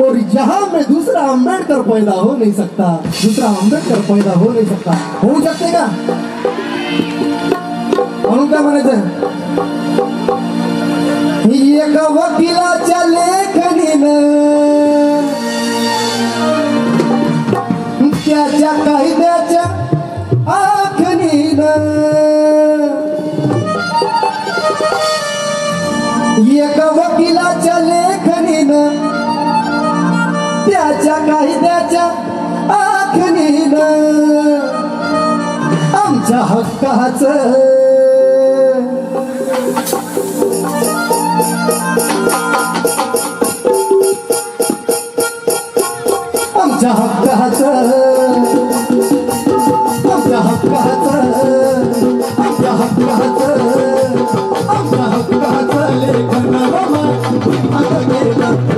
और यहाँ में दूसरा अम्बेडकर पैदा हो नहीं सकता। दूसरा अम्बेडकर पैदा हो नहीं सकता। होऊ शकते का म्हणून काय म्हणायचं एका वकिलाच्या लेखणीनं त्याच्या कायद्याच्या आखणीनं एका वकिलाच्या लेखणीनं त्याच्या कायद्याच्या आखणीन आमच्या हक्काच. आमच्या हक्काच. आमच्या हक्काच. आमच्या हक्काच. आमच्या हक्काच लेखन. रामा केलं.